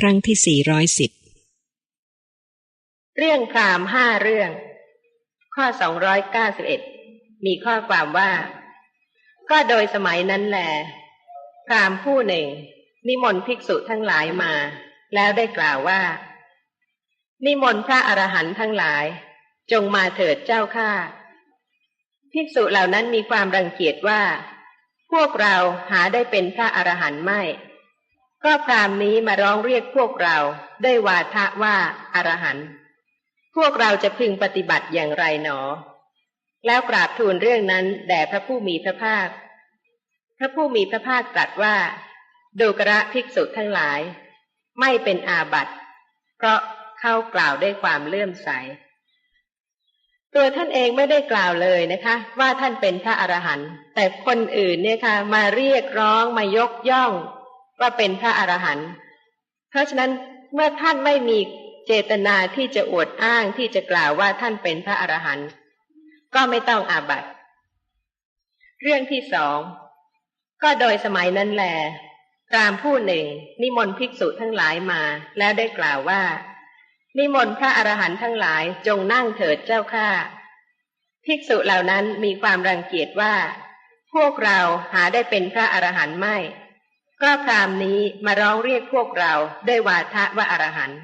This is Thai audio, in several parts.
ครั้งที่สี่ร้อยสิบเรื่องพรามห้าเรื่อง ข้อสองร้อยเก้าสิบเอ็ดมีข้อความว่า ก็โดยสมัยนั้นแหลพรามผู้หนึ่ง นิมนต์ภิกษุทั้งหลายมา แล้วได้กล่าวว่า นิมนต์พระอรหันต์ทั้งหลาย จงมาเถิดเจ้าข้าภิกษุเหล่านั้นมีความรังเกียจว่า พวกเราหาได้เป็นพระอรหันต์ไม่ ก็พรามนี้มาร้องเรียกพวกเราด้วยวาทะว่าอรหันต์พวกเราจะพึงปฏิบัติอย่างไรหนอ แล้วกราบทูลเรื่องนั้นแด่พระผู้มีพระภาค พระผู้มีพระภาคตรัสว่าดูกระภิกษุทั้งหลาย ไม่เป็นอาบัติ เพราะเข้ากล่าวด้วยความเลื่อมใส ตัวท่านเองไม่ได้กล่าวเลยนะคะ ว่าท่านเป็นพระอรหันต์แต่คนอื่นเนี่ยค่ะมาเรียกร้องมายกย่อง ว่าเป็นพระอรหันต์เพราะฉะนั้นเมื่อท่านไม่มีเจตนาที่จะอวดอ้างที่จะกล่าวว่าท่านเป็นพระอรหันต์ก็ไม่ต้องอาบัติเรื่องที่สองก็โดยสมัยนั้นแหลพรามผู้หนึ่ง นิมนต์ภิกษุทั้งหลายมา แล้วได้กล่าวว่า นิมนต์พระอรหันต์ทั้งหลายจงนั่งเถิดเจ้าข้าภิกษุเหล่านั้นมีความรังเกียจว่า พวกเราหาได้เป็นพระอรหันต์ไม่ ก็พรามนี้มาร้องเรียกพวกเราด้วยวาทะว่าอรหันต์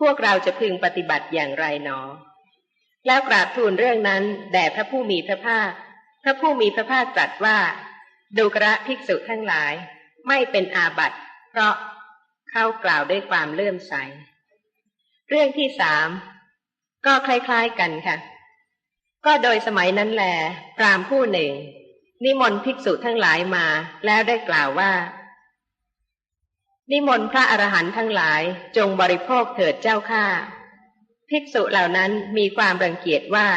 พวกเราจะพึงปฏิบัติอย่างไรหนอ แล้วกราบทูลเรื่องนั้นแด่พระผู้มีพระภาค พระผู้มีพระภาคตรัสว่า ดูกระภิกษุทั้งหลาย ไม่เป็นอาบัติ เพราะเข้ากล่าวด้วยความเลื่อมใส เรื่องที่สามก็คล้าย ๆกันค่ะ ก็โดยสมัยนั้นแลพรามผู้หนึ่ง นิมนต์ภิกษุทั้งหลายมาแล้วได้กล่าวว่า นิมนต์พระอรหันต์ทั้งหลายจงบริโภคเถิดเจ้าข้าภิกษุเหล่านั้นมีความรังเกียจว่า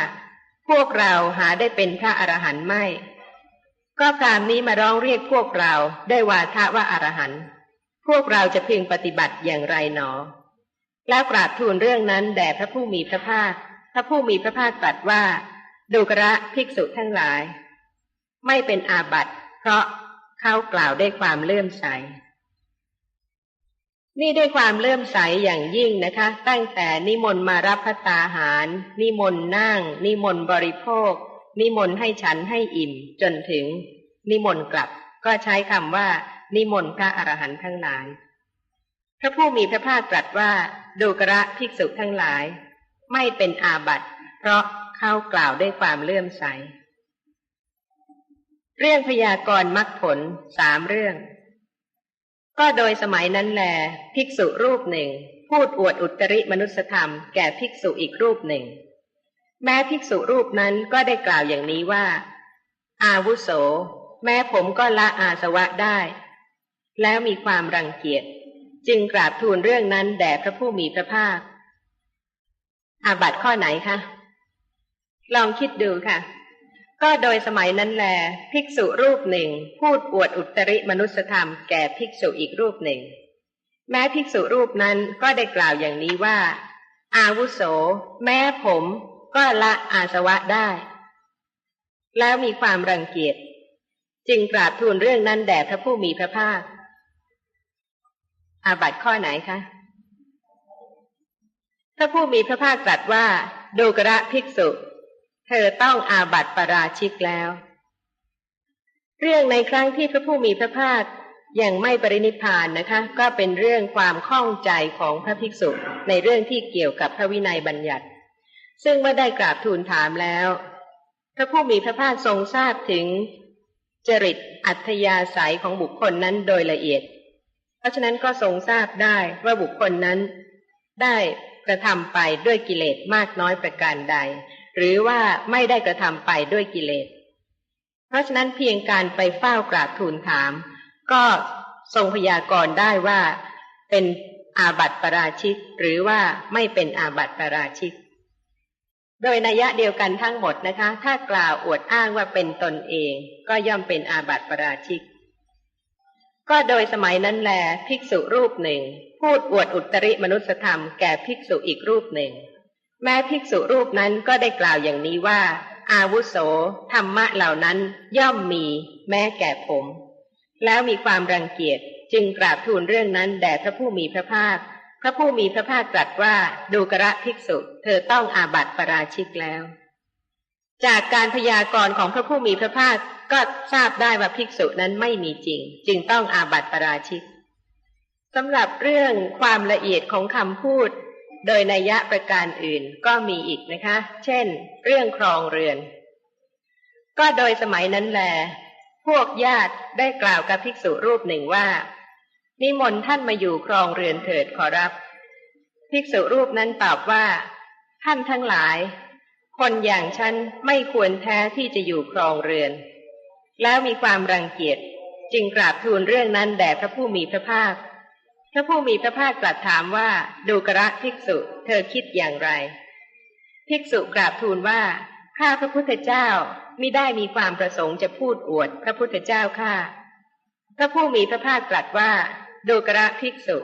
พวกเราหาได้เป็นพระอรหันต์ไม่ ก็พรามนี้มาร้องเรียกพวกเราได้วาทะว่าอรหันต์พวกเราจะพึงปฏิบัติอย่างไรหนอ แล้วกราบทูลเรื่องนั้นแด่พระผู้มีพระภาค พระผู้มีพระภาคตรัสว่า ดูกระภิกษุทั้งหลาย ไม่เป็นอาบัติ เพราะเขากล่าวได้ความเลื่อมใส นี่ด้วยความเลื่อมใสอย่างยิ่งนะคะ ตั้งแต่นิมนต์มารับพระตาหาร นิมนต์นั่ง นิมนต์บริโภค นิมนต์ให้ฉันให้อิ่ม จนถึง นิมนต์กลับ ก็ใช้คำว่า นิมนต์พระอรหันต์ทั้งหลาย พระผู้มีพระภาคตรัสว่าดูกระภิกษุทั้งหลาย ไม่เป็นอาบัติเพราะเข้ากล่าวด้วยความเลื่อมใส เรื่องพยากรณ์มรรคผลสามเรื่อง ก็โดยสมัยนั้นแล ภิกษุรูปหนึ่ง พูดอวดอุตริมนุสธรรมแก่ภิกษุอีกรูปหนึ่ง แม้ภิกษุรูปนั้นก็ได้กล่าวอย่างนี้ว่า อาวุโส แม้ผมก็ละอาสวะได้ แล้วมีความรังเกียจ จึงกราบทูลเรื่องนั้นแด่พระผู้มีพระภาค อาบัตข้อไหนคะ ลองคิดดูค่ะ ก็โดยสมัยนั้นแล ภิกษุรูปหนึ่ง พูดอวดอุตริมนุสธรรมแก่ภิกษุอีกรูปหนึ่ง แม้ภิกษุรูปนั้นก็ได้กล่าวอย่างนี้ว่า อาวุโส แม้ผมก็ละอาสวะได้ แล้วมีความรังเกียจ จึงกราบทูลเรื่องนั้นแด่พระผู้มีพระภาค อาบัตข้อไหนคะพระผู้มีพระภาคตรัสว่าดูกระภิกษุ ธอต้องอาบัติปราชิกแล้ว เรื่องในครั้งที่พระผู้มีพระภาคยังไม่ปรินิพพานนะคะ ก็เป็นเรื่องความข้องใจของพระภิกษุในเรื่องที่เกี่ยวกับพระวินัยบัญญัติ ซึ่งเมื่อได้กราบทูลถามแล้ว พระผู้มีพระภาคทรงทราบถึง จริตอัธยาศัยของบุคคลนั้นโดยละเอียด เพราะฉะนั้นก็ทรงทราบได้ว่าบุคคลนั้น ได้กระทำไปด้วยกิเลสมากน้อยประการใด หรือว่าไม่ได้กระทำไปด้วยกิเลส เพราะฉะนั้นเพียงการไปเฝ้ากราบทูลถาม ก็ทรงพยากรณ์ได้ว่าเป็นอาบัติปราชิก หรือว่าไม่เป็นอาบัติปราชิก โดยนัยะเดียวกันทั้งหมดนะคะ ถ้ากล่าวอวดอ้างว่าเป็นตนเอง ก็ย่อมเป็นอาบัติปราชิก ก็โดยสมัยนั้นแล ภิกษุรูปหนึ่ง พูดอวดอุตริมนุสธรรมแก่ภิกษุอีกรูปหนึ่ง แม้ภิกษุรูปนั้นก็ได้กล่าวอย่างนี้ว่า อาวุโสธรรมะเหล่านั้นย่อมมี แม้แก่ผม แล้วมีความรังเกียจจึงกราบทูลเรื่องนั้นแด่พระผู้มีพระภาค พระผู้มีพระภาคตรัสว่าดูกระภิกษุ เธอต้องอาบัติปราชิกแล้ว จากการพยากรณ์ของพระผู้มีพระภาคก็ทราบได้ว่าภิกษุนั้นไม่มีจริง จึงต้องอาบัติปราชิกสำหรับเรื่องความละเอียดของคำพูด โดยนัยยะประการอื่นก็มีอีกนะคะ เช่น เรื่องครองเรือน ก็โดยสมัยนั้นแล พวกญาติได้กล่าวกับภิกษุรูปหนึ่งว่า นิมนต์ท่านมาอยู่ครองเรือนเถิดขอรับ ภิกษุรูปนั้นตอบว่า ท่านทั้งหลาย คนอย่างฉันไม่ควรแท้ที่จะอยู่ครองเรือน แล้วมีความรังเกียจจึงกราบทูลเรื่องนั้นแด่พระผู้มีพระภาค พระผู้มีพระภาคตรัสถามว่าดูกระภิกษุ เธอคิดอย่างไร ภิกษุกราบทูลว่าข้าพระพุทธเจ้ามิได้มีความประสงค์จะพูดอวดพระพุทธเจ้าข้าพระผู้มีพระภาคตรัสว่าดูกระภิกษุ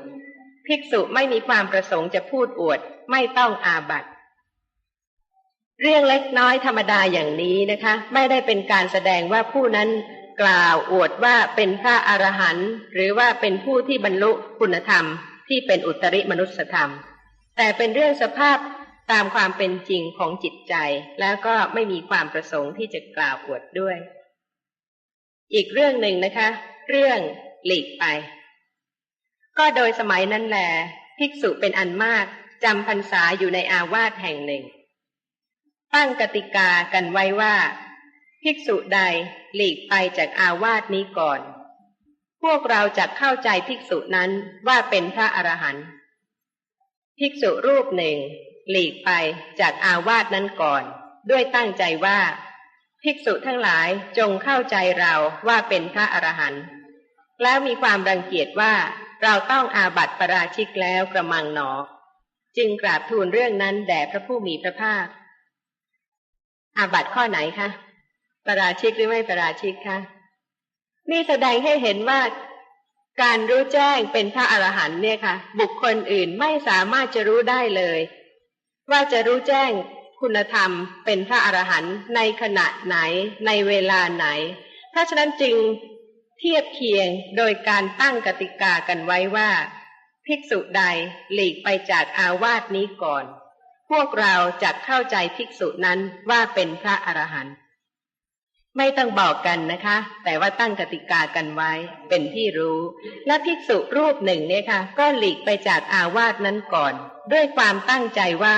ภิกษุไม่มีความประสงค์จะพูดอวด ไม่ต้องอาบัติ เรื่องเล็กน้อยธรรมดาอย่างนี้นะคะ ไม่ได้เป็นการแสดงว่าผู้นั้น กล่าวอวดว่าเป็นพระอรหันต์หรือว่าเป็นผู้ที่บรรลุคุณธรรม ที่เป็นอุตริมนุสธรรม แต่เป็นเรื่องสภาพตามความเป็นจริงของจิตใจ แล้วก็ไม่มีความประสงค์ที่จะกล่าวอวดด้วย อีกเรื่องหนึ่งนะคะ เรื่องหลีกไป ก็โดยสมัยนั้นแหลภิกษุเป็นอันมากจำพรรษาอยู่ในอาวาสแห่งหนึ่ง ตั้งกติกากันไว้ว่า ภิกษุใดหลีกไปจากอาวาสนี้ก่อน พวกเราจะเข้าใจภิกษุนั้นว่าเป็นพระอรหันต์ภิกษุรูปหนึ่ง หลีกไปจากอาวาสนั้นก่อน ด้วยตั้งใจว่า ภิกษุทั้งหลายจงเข้าใจเราว่าเป็นพระอรหันต์แล้วมีความรังเกียจว่าเราต้องอาบัติปราชิกแล้วกระมังหนอ จึงกราบทูลเรื่องนั้นแด่พระผู้มีพระภาค อาบัติข้อไหนคะ ประราชิกหรือไม่ประราชิกคะนี่แสดงให้เห็นว่าการรู้แจ้งเป็นพระอรหันต์เนี่ยค่ะ บุคคลอื่นไม่สามารถจะรู้ได้เลย ว่าจะรู้แจ้งคุณธรรมเป็นพระอรหันต์ในขณะไหนในเวลาไหน เพราะฉะนั้นจึงเทียบเคียงโดยการตั้งกติกากันไว้ว่า ภิกษุใดหลีกไปจากอาวาสนี้ก่อน พวกเราจะเข้าใจภิกษุนั้นว่าเป็นพระอรหันต์ ไม่ต้องบอกกันนะคะ แต่ว่าตั้งกติกากันไว้เป็นที่รู้ และภิกษุรูปหนึ่งเนี่ยค่ะ ก็หลีกไปจากอาวาสนั้นก่อน ด้วยความตั้งใจว่า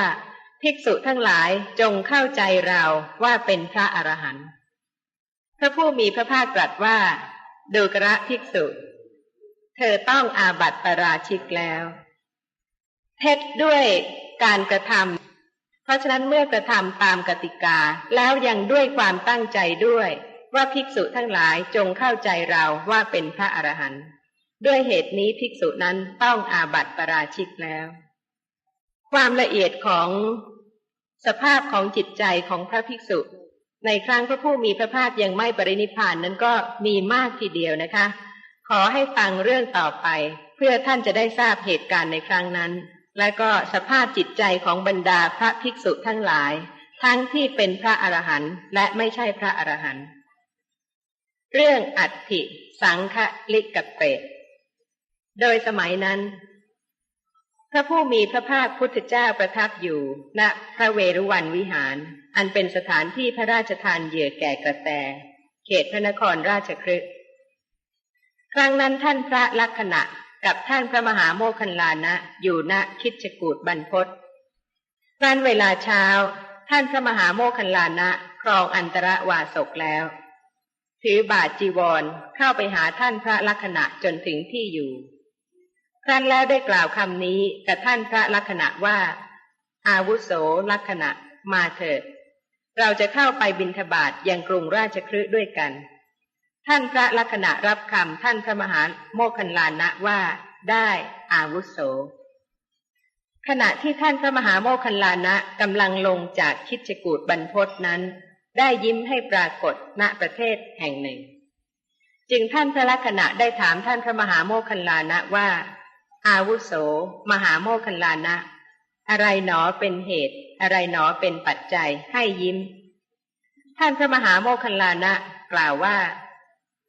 ภิกษุทั้งหลายจงเข้าใจเราว่าเป็นพระอรหันต์พระผู้มีพระภาคตรัสว่าดูกระภิกษุ เธอต้องอาบัติปราชิกแล้ว เท็จด้วยการกระทำ ราะฉะนั้นเมื่อกระทำตามกติกา แล้วยังด้วยความตั้งใจด้วย ว่าภิกษุทั้งหลายจงเข้าใจเราว่าเป็นพระอรหันต์ด้วยเหตุนี้ภิกษุนั้นต้องอาบัติปราชิกแล้ว ความละเอียดของสภาพของจิตใจของพระภิกษุ ในครั้งพระผู้มีพระภาคยังไม่ปรินิพานนั้นก็มีมากทีเดียวนะคะ ขอให้ฟังเรื่องต่อไป เพื่อท่านจะได้ทราบเหตุการณ์ในครั้งนั้น และก็สภาพจิตใจของบรรดาพระภิกษุทั้งหลาย ทั้งที่เป็นพระอรหันต์และไม่ใช่พระอรหันต์เรื่องอัฐิสังฆลิกเปตโดยสมัยนั้น พระผู้มีพระภาคพุทธเจ้าประทับอยู่ณพระเวรุวันวิหาร อันเป็นสถานที่พระราชทานเหยื่อแก่กระแต เขตพระนครราชครึกครั้งนั้นท่านพระลักษณะ กับท่านพระมหาโมคคันลานะ อยู่ณคิดจกูดบรรพศครั้นเวลาเช้า ท่านพระมหาโมคคันลานะ ครองอันตรวาสกแล้ว ถือบาทจีวรเข้าไปหาท่านพระลักษณะจนถึงที่อยู่ครั้นแล้วได้กล่าวคำนี้กับท่านพระลักษณะว่า อาวุโสลักษณะมาเถิด เราจะเข้าไปบินทบาทยังกรุงราชครืด้วยกัน ท่านพระลักษณะรับคำท่านพระมหาโมคันลานะว่าได้อาวุโส ขณะที่ท่านพระมหาโมคันลานะกำลังลงจากคิดจกูดบรรพศนั้น ได้ยิ้มให้ปรากฏณประเทศแห่งหนึ่ง จึงท่านพระลักษณะได้ถามท่านพระมหาโมคันลานะว่า อาวุโส มหาโมคันลานะ อะไรหนอเป็นเหตุ อะไรหนอเป็นปัจจัยให้ยิ้ม ท่านพระมหาโมคคัลลานะกล่าวว่า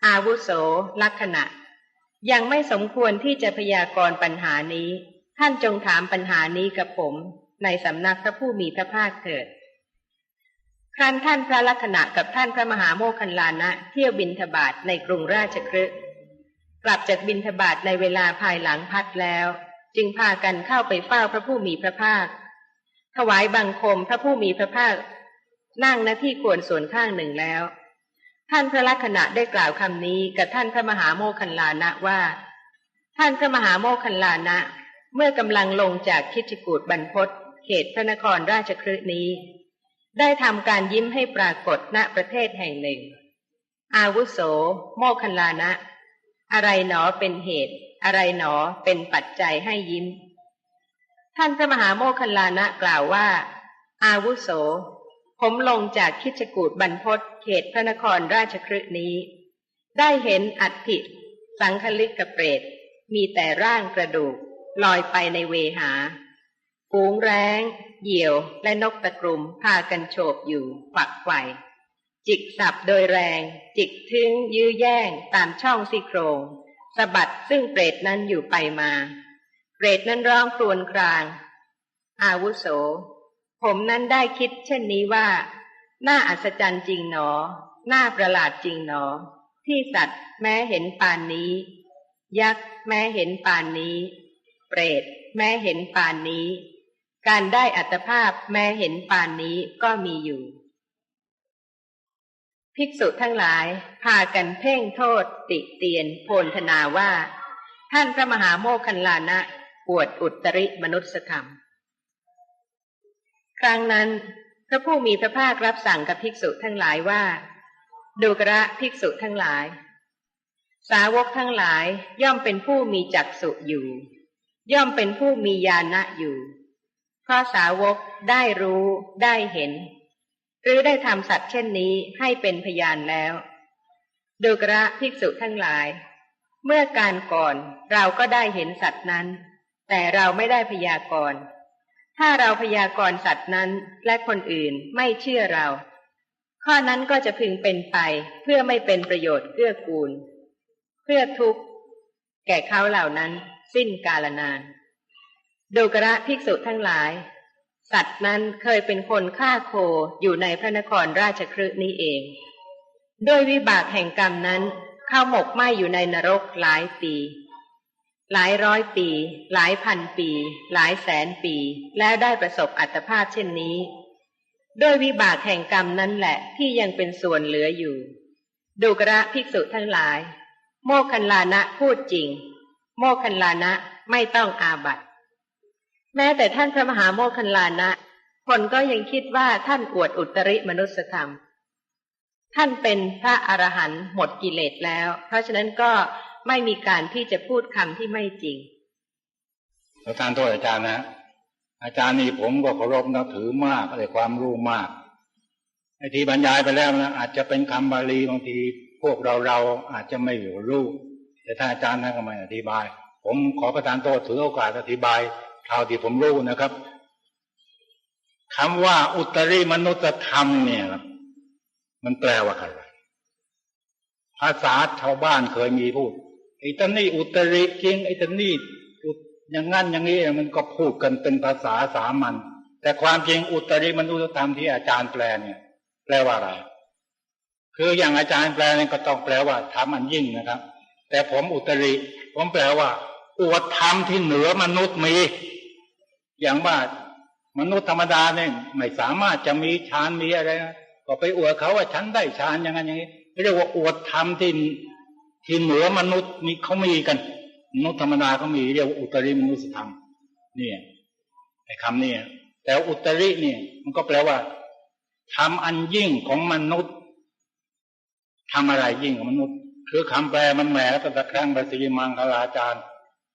อาวุโส ลักษณะ ยังไม่สมควรที่จะพยากรณ์ปัญหานี้ ท่านจงถามปัญหานี้กับผม ในสำนักพระผู้มีพระภาคเถิด ครั้นท่านพระลักษณะกับท่านพระมหาโมคคัลลานะ เที่ยวบินทบาทในกรุงราชคฤห์กลับจากบินทบาทในเวลาภายหลังพัดแล้ว จึงพากันเข้าไปเฝ้าพระผู้มีพระภาค ถวายบังคมพระผู้มีพระภาค นั่งณที่ควรส่วนข้างหนึ่งแล้ว ท่านพระลักษณะได้กล่าวคำนี้กับท่านพระมหาโมคคัลลานะว่า ท่านพระมหาโมคคัลลานะ เมื่อกำลังลงจากคิชกูดบรรพตเขตพระนครราชคฤห์นี้ ได้ทำการยิ้มให้ปรากฏณประเทศแห่งหนึ่ง อาวุโส โมคคัลลานะ อะไรหนอเป็นเหตุ อะไรหนอเป็นปัจจัยให้ยิ้ม ท่านพระมหาโมคคัลลานะกล่าวว่า อาวุโส ผมลงจากคิชกูดบรรพต เขตพระนครราชคฤห์นี้ ได้เห็นอัฐิสังคลิกกเปรต มีแต่ร่างกระดูก ลอยไปในเวหาฝูงแร้ง เหยี่ยว และนกตะกรุมพากันโฉบอยู่ฝักไฟจิกสับโดยแรง จิกทึงยื้อแย่งตามช่องซี่โครงสะบัดซึ่งเปรตนั้นอยู่ไปมา เปรตนั้นร้องครวญคราง อาวุโส ผมนั้นได้คิดเช่นนี้ว่า น่าอัศจรรย์จริงหนอ น่าประหลาดจริงหนอ ที่สัตว์แม้เห็นปานนี้ ยักษ์แม้เห็นปานนี้ เปรตแม้เห็นปานนี้ การได้อัตภาพแม้เห็นปานนี้ก็มีอยู่ ภิกษุทั้งหลายพากันเพ่งโทษ ติเตียนโพลธนาว่า ท่านพระมหาโมคคัลลานะปวดอุตริมนุสธรรม ครั้งนั้น ระผู้มีพระภาครับสั่งกับภิกษุทั้งหลายว่า ดูกระภิกษุทั้งหลาย สาวกทั้งหลายย่อมเป็นผู้มีจักษุอยู่ ย่อมเป็นผู้มีญาณะอยู่เพราะสาวกได้รู้ได้เห็น หรือได้ทำสัตว์เช่นนี้ให้เป็นพยานแล้ว ดูกระภิกษุทั้งหลาย เมื่อการก่อนเราก็ได้เห็นสัตว์นั้น แต่เราไม่ได้พยากรณ์ ถ้าเราพยากรณ์สัตว์นั้นและคนอื่นไม่เชื่อเรา ข้อนั้นก็จะพึงเป็นไปเพื่อไม่เป็นประโยชน์เกื้อกูล เพื่อทุกข์ แก่เขาเหล่านั้น สิ้นกาลนานดูกระภิกษุทั้งหลาย สัตว์นั้นเคยเป็นคนฆ่าโคอยู่ในพระนครราชคฤห์นี้เอง ด้วยวิบากแห่งกรรมนั้นเข้าหมกไหมอยู่ในนรกหลายปี หลายร้อยปี หลายพันปี หลายแสนปี แล้วได้ประสบอัตภาพเช่นนี้ ด้วยวิบากแห่งกรรมนั้นแหละที่ยังเป็นส่วนเหลืออยู่ ดูกระภิกษุทั้งหลาย โมคคัลลานะพูดจริง โมคคัลลานะไม่ต้องอาบัตแม้แต่ท่านพระมหาโมคคัลลานะ คนก็ยังคิดว่าท่านอวดอุตริมนุสธรรม ท่านเป็นพระอรหันต์หมดกิเลสแล้ว เพราะฉะนั้นก็ ไม่มีการที่จะพูดคำที่ไม่จริงประธานโทษอาจารย์นะ อาจารย์นี่ผมก็เคารพนับถือมากได้ความรู้มากไอ้ที่บรรยายไปแล้วนะอาจจะเป็นคำบาลีบางทีพวกเราเราอาจจะไม่รู้แต่ถ้าอาจารย์ท่านก็ไม่อธิบาย ผมขอประธานโทษถือโอกาสอธิบายเท่าที่ผมรู้นะครับคำว่าอุตริมนุษธรรมเนี่ยมันแปลว่าอะไรภาษาชาวบ้านเคยมีพูด ไอ้ตันนี่อุตริจริงไอ้ตันนี่อุตอย่างงั้นอย่างนี้มันก็พูดกันเป็นภาษาสามัญแต่ความจริงอุตริมนุษยธรรมที่อาจารย์แปลเนี่ย แปลว่าอะไรคืออย่างอาจารย์แปลเนี่ยก็ต้องแปลว่าธรรมอันยิ่งนะครับ แต่ผมอุตริผมแปลว่าอวดธรรมที่เหนือมนุษย์มี อย่างว่ามนุษย์ธรรมดาเนี่ยไม่สามารถจะมีฌานมีอะไรนะก็ไปอวดเขาว่าฉันได้ฌานอย่างนั้นอย่างนี้เรียกว่าอวดธรรมที่ ที่เหนือมนุษย์มีเขามีกันมนุษย์ธรรมดาเขามีเรียกว่าอุตริมนุษยธรรม เนี่ยไอ้คำเนี่ยแต่อุตริเนี่ย มันก็แปลว่าทำอันยิ่งของมนุษย์ทำอะไรยิ่งของมนุษย์ คือคำแปลมันแหมตั้งแต่ครั้งพระศรีมังคลาจารย์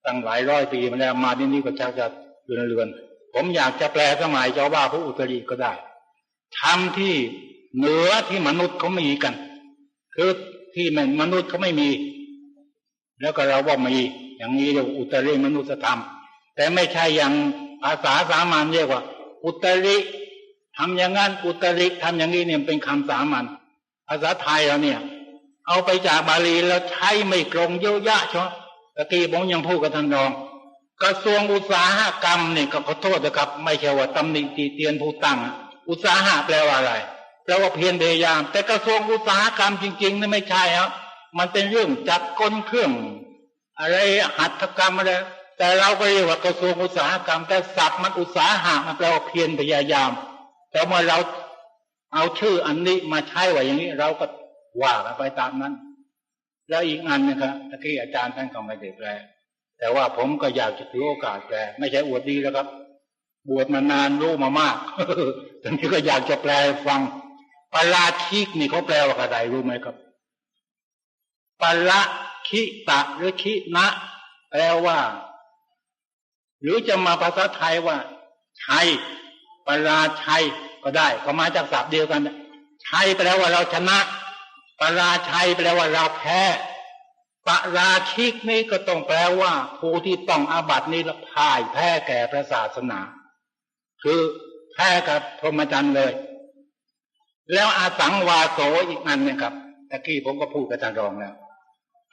ตั้งหลายร้อยปีมาแล้วมาที่นี่ก็ชักจะเรือนเรือนผมอยากจะแปลสมัยเจ้าว่าพระอุตริก็ได้ทำที่เหนือที่มนุษย์เขามีกัน คือ ที่มันมนุษย์เขาไม่มี แล้วก็เราว่ามี อย่างนี้เรียกอุตริมนุษยธรรม แต่ไม่ใช่อย่างภาษาสามัญเรียกว่า อุตริทำอย่างนั้นอุตริทำอย่างนี้เนี่ยเป็นคำสามัญภาษาไทยเราเนี่ย เอาไปจากบาลีแล้วใช้ไม่ตรงเยอะแยะชะตะกี้ผมยังพูดกับท่านรองกระทรวงอุตสาหกรรมเนี่ยก็ขอโทษนะครับ ไม่ใช่ว่าตำหนิตีเตียนผู้ตั้ง อุตสาหะแปลว่าอะไร แปลว่าเพียรพยายาม แต่กระทรวงอุตสาหกรรมจริงๆนี่ไม่ใช่ครับมันเป็นเรื่องจัดกลเครื่อง อะไรหัตถกรรมอะไรแต่เราก็เรียกว่ากระทรวงอุตสาหกรรม แต่ศัพท์มันอุตสาหะมันแปลว่าเพียรพยายาม แต่เมื่อเราเอาชื่ออันนี้มาใช้ว่าอย่างนี้ เราก็ว่ากันไปตามนั้น แล้วอีกอันนะครับตะกี้อาจารย์ท่านก็ไม่ได้แปลแต่ว่าผมก็อยากจะถือโอกาสแปลไม่ใช่อวดดีแล้วครับ บวชมานานรู้มามากตอนนี้ก็อยากจะแปลฟัง ปราชิกนี่เขาแปลว่าอะไรรู้ไหมครับปาระคิตะหรือคินะ แปลว่า หรือจะมาภาษาไทยว่าชัยปราชัยก็ได้ ก็มาจากศัพท์เดียวกันชัยแปลว่าเราชนะปราชัยแปลว่าเราแพ้ปราชิกนี่ก็ต้องแปลว่าผู้ที่ต้องอาบัตินี้ละพ่ายแพ้แก่พระศาสนา คือแพ้กับพรหมจรรย์เลย แล้วอาสังวาโสอีกอันเนะครับตะกี้ผมก็พูดกับอาจารย์รองแล้ว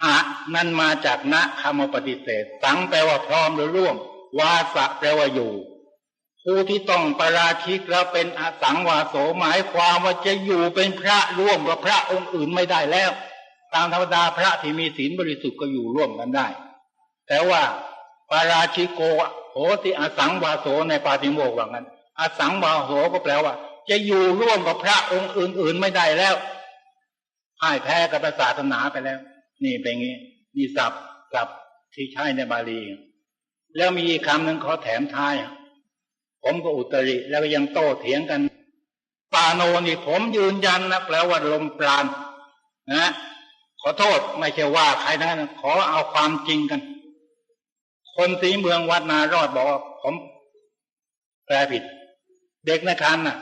อะนั่นมาจากนะคำปฏิเสธ สังแปลว่าพร้อมหรือร่วม วาสะแปลว่าอยู่ ผู้ที่ต้องปราชิกแล้วเป็นอสังวาโสหมายความว่าจะอยู่เป็นพระร่วมกับพระองค์อื่นไม่ได้แล้ว ตามธรรมดาพระที่มีศีลบริสุทธิ์ก็อยู่ร่วมกันได้ แต่ว่าปาราชิโกโหติอสังวาโสในปาติโมกว่างั้นอสังวาโสก็แปลว่า จะอยู่ร่วมกับพระองค์อื่น ๆ ไม่ได้แล้วพ่ายแพ้กับศาสนาไปแล้ว นี่เป็นงี้นี่ศัพท์ศัพท์ที่ใช้ในบาลี แล้วมีคำหนึ่งขอแถมท้าย ผมก็อุตริแล้วก็ยังโต้เถียงกันปาโนนี่ผมยืนยันนะแปลว่าลมปราณนะขอโทษไม่ใช่ว่าใครนะขอเอาความจริงกัน คนสีเมืองวัดนารอดบอกว่าผมแปลผิด เด็กในคันน่ะ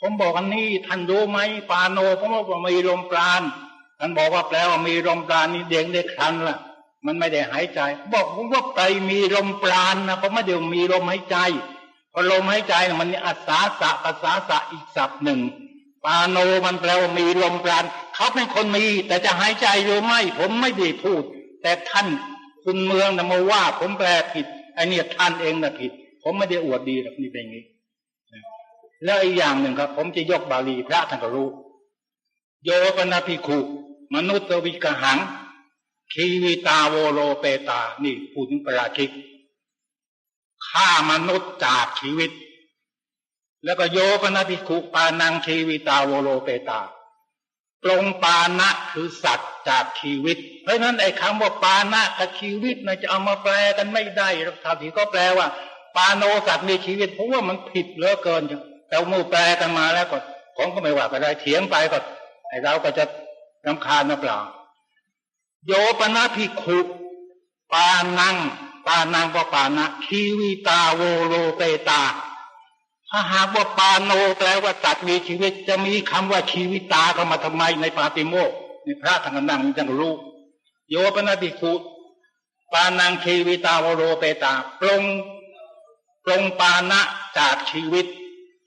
ผมบอกอันนี้ท่านรู้ไหมปาโนผมบอกว่ามีลมปราณท่านบอกว่าแปลว่ามีลมปราณนี่เด็กในคันล่ะ มันไม่ได้หายใจ บอกผมว่าไปมีลมปราณนะผมไม่ได้มีลมหายใจพอลมหายใจมันอัศาสะภาษาสะอีกศัพท์หนึ่งปาโนมันแปลว่ามีลมปราณเขาเป็นคนมี แต่จะหายใจหรือไม่ ผมไม่ได้พูด แต่ท่านคุณเมืองนะมาว่า ผมแปลผิดไอเนี่ยท่านเองนะผิด ผมไม่ได้อวดดีหรอกนี่เป็นอย่างนี้ แล้วอีกอย่างหนึ่งครับ ผมจะยกบาลีพระท่านก็รู้ โยปนาภิกขุมนุษย์วิกหัง คีวิตาโวโลเปตา นี่พูดถึงปราชิกฆ่ามนุษย์จากชีวิต แล้วก็โยปนาภิกขุปานังชีวิตาโวโลเปตาปรงปานะคือสัตว์จากชีวิต เพราะฉะนั้นไอ้คำว่าปานะกับชีวิตนะจะเอามาแปลกันไม่ได้หรอกท่าที่ก็แปลว่า ปาโนสัตว์มีชีวิตเพราะว่ามันผิดเหลือเกินจ้ะ แต่เมื่แปลกันมาแล้วก็ผมก็ไม่ว่ากันได้เถียงไปก็ไอ้เราก็จะรำคาญนะเปล่า โยปนาภิกขุปานังปานังก็ปานะชีวิตาโวโลเปตา ถ้าหากว่าปาโนแปลว่าสัตว์มีชีวิตจะมีคำว่าชีวิตาเข้ามาทำไมในปาติโมกในพระทางกันนั่งจังรู้โยปนาภิกขุปานังชีวิตาโวโรเปตาปรงปรงปานะจากชีวิต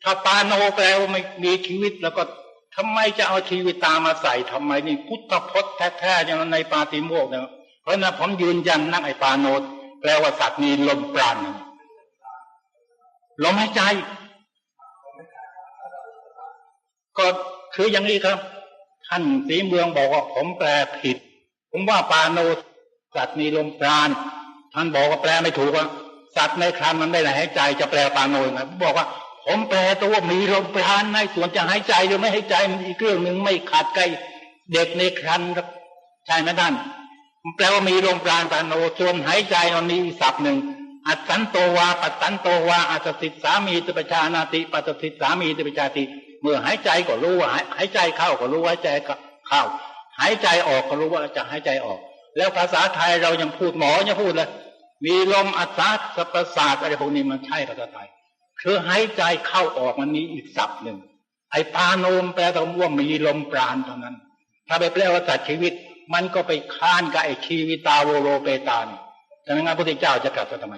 ถ้าปาโนแปลว่าไม่มีชีวิตแล้วก็ทำไมจะเอาชีวิตตามาใส่ทำไมนี่พุทธพจน์แท้ๆอย่างนั้นในปาติโมกเนี่ยเพราะนั้นผมยืนยันนักไอ้ปาโนแปลว่าสัตว์มีลมปราณลมหายใจ ก็คืออย่างนี้ครับท่านสีเมืองบอกว่าผมแปลผิด ผมว่าปาโนสัตว์มีลมปราณท่านบอกว่าแปลไม่ถูกว่าสัตว์ในครันมันไม่ได้หายใจจะแปลปาโนยังไงผมบอกว่า ผมแปลตัวว่ามีลมปราณในส่วนจะหายใจหรือไม่หายใจมันอีกเรื่องหนึ่งไม่ขาดใกล้เด็กในครันครับใช่ไหมท่านแปลว่ามีลมปราณปานโนส่วนหายใจมันมีอีกศัพท์หนึ่งอัศสันโตวาปัสสันโตวาอัศสิทสามีติปชานาติปัสสิทสามีติปชาติเมื่อหายใจก็รู้ว่าหายใจเข้าก็รู้ว่าหายใจเข้าหายใจออกก็รู้ว่าจะหายใจออก แล้วภาษาไทยเรายังพูดหมอยังพูดเลยมีลมอัศสประสาทอะไรพวกนี้มันใช่ภาษาไทย คือหายใจเข้าออกมันมีอีกศัพท์หนึ่ง ไอ้ปาโนมแปลว่ามีลมปราณเท่านั้น ถ้าไปแปลว่าสัตว์ชีวิต มันก็ไปค้านกับไอ้ชีวิตาโวโรเปตานดังนั้นพระพุทธเจ้าจะกลับมาทำไม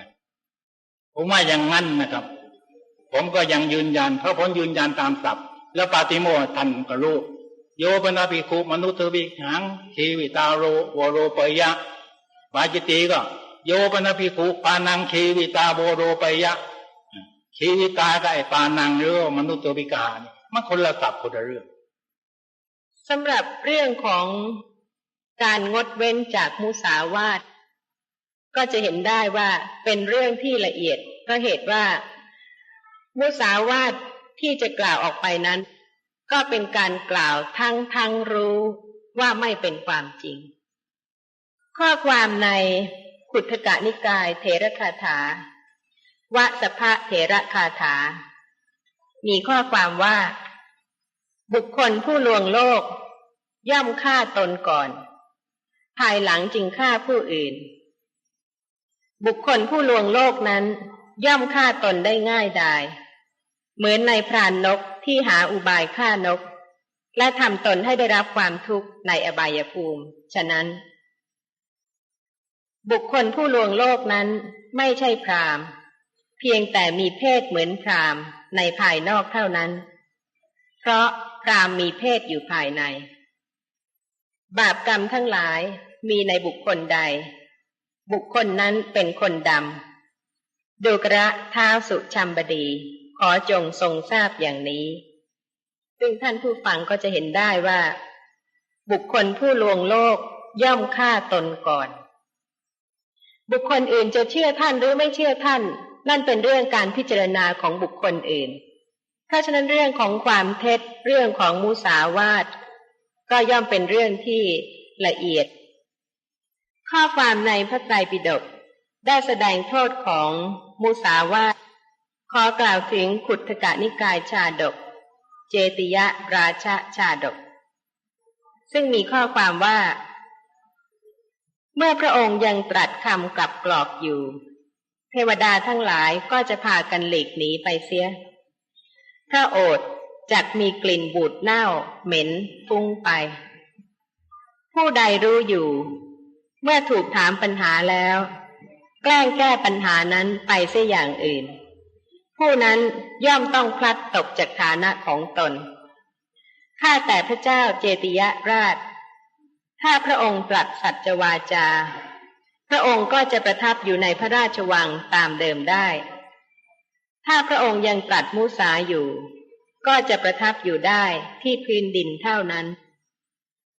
ผมว่าอย่างนั้นนะครับ ผมก็ยังยืนยัน เพราะผมยืนยันตามศัพท์ แล้วปาติโมท่านก็รู้โยปนาภิกขุมนุษย์วิหังชีวิตาโรวโรปยะปาจิตีก็ โยปนภิกขุปานังชีวิตาโบโรปยะ ชีวิตากับไอปานังหรือว่ามนุษย์ตัวพิการเนี่ยมันคนละศัพท์คนละเรื่องสำหรับเรื่องของการงดเว้นจากมุสาวาทก็จะเห็นได้ว่าเป็นเรื่องที่ละเอียดเพราะเหตุว่า มุสาวาทที่จะกล่าวออกไปนั้น ก็เป็นการกล่าวทั้งทั้งรู้ว่าไม่เป็นความจริง ข้อความในขุทกะนิกายเถรคาถา วสภะเถระคาถา มีข้อความว่า บุคคลผู้ลวงโลก ย่อมฆ่าตนก่อน ภายหลังจึงฆ่าผู้อื่น บุคคลผู้ลวงโลกนั้น ย่อมฆ่าตนได้ง่ายดาย เหมือนในพรานนกที่หาอุบายฆ่านก และทำตนให้ได้รับความทุกข์ในอบายภูมิ ฉะนั้น บุคคลผู้ลวงโลกนั้นไม่ใช่พรามณ์ พียงแต่มีเพศเหมือนพรามในภายนอกเท่านั้น เพราะพรามมีเพศอยู่ภายใน บาปกรรมทั้งหลายมีในบุคคลใด บุคคลนั้นเป็นคนดำดูกระท้าสุชัมบดี ขอจงทรงทราบอย่างนี้ ซึ่งท่านผู้ฟังก็จะเห็นได้ว่า บุคคลผู้ลวงโลกย่อมฆ่าตนก่อน บุคคลอื่นจะเชื่อท่านหรือไม่เชื่อท่าน นั่นเป็นเรื่องการพิจารณาของบุคคลอื่นเพราฉะนั้นเรื่องของความเท็จเรื่องของมุสาวาทก็ย่อมเป็นเรื่องที่ละเอียด ข้อความในพระไตรปิฎกได้แสดงโทษของมุสาวาทขอกล่าวถึงขุทธกะนิกายชาดก เจติยราชชาดก ซึ่งมีข้อความว่า เมื่อพระองค์ยังตรัสคำกลับกรอกอยู่ เทวดาทั้งหลายก็จะพากันหลีกหนีไปเสีย พระโอษจักมีกลิ่นบูดเน่า เหม็นฟุ้งไป ผู้ใดรู้อยู่ เมื่อถูกถามปัญหาแล้ว แกล้งแก้ปัญหานั้นไปเสียอย่างอื่น ผู้นั้นย่อมต้องพลัดตกจากฐานะของตนข้าแต่พระเจ้าเจติยราช ถ้าพระองค์ตรัสสัจวาจา ระองค์ก็จะประทับอยู่ในพระราชวังตามเดิมได้ ถ้าพระองค์ยังตรัสมุสาอยู่ ก็จะประทับอยู่ได้ที่พื้นดินเท่านั้น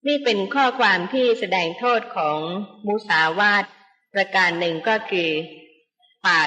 นี่เป็นข้อความที่แสดงโทษของมุสาวาทประการหนึ่งก็คือ ปาก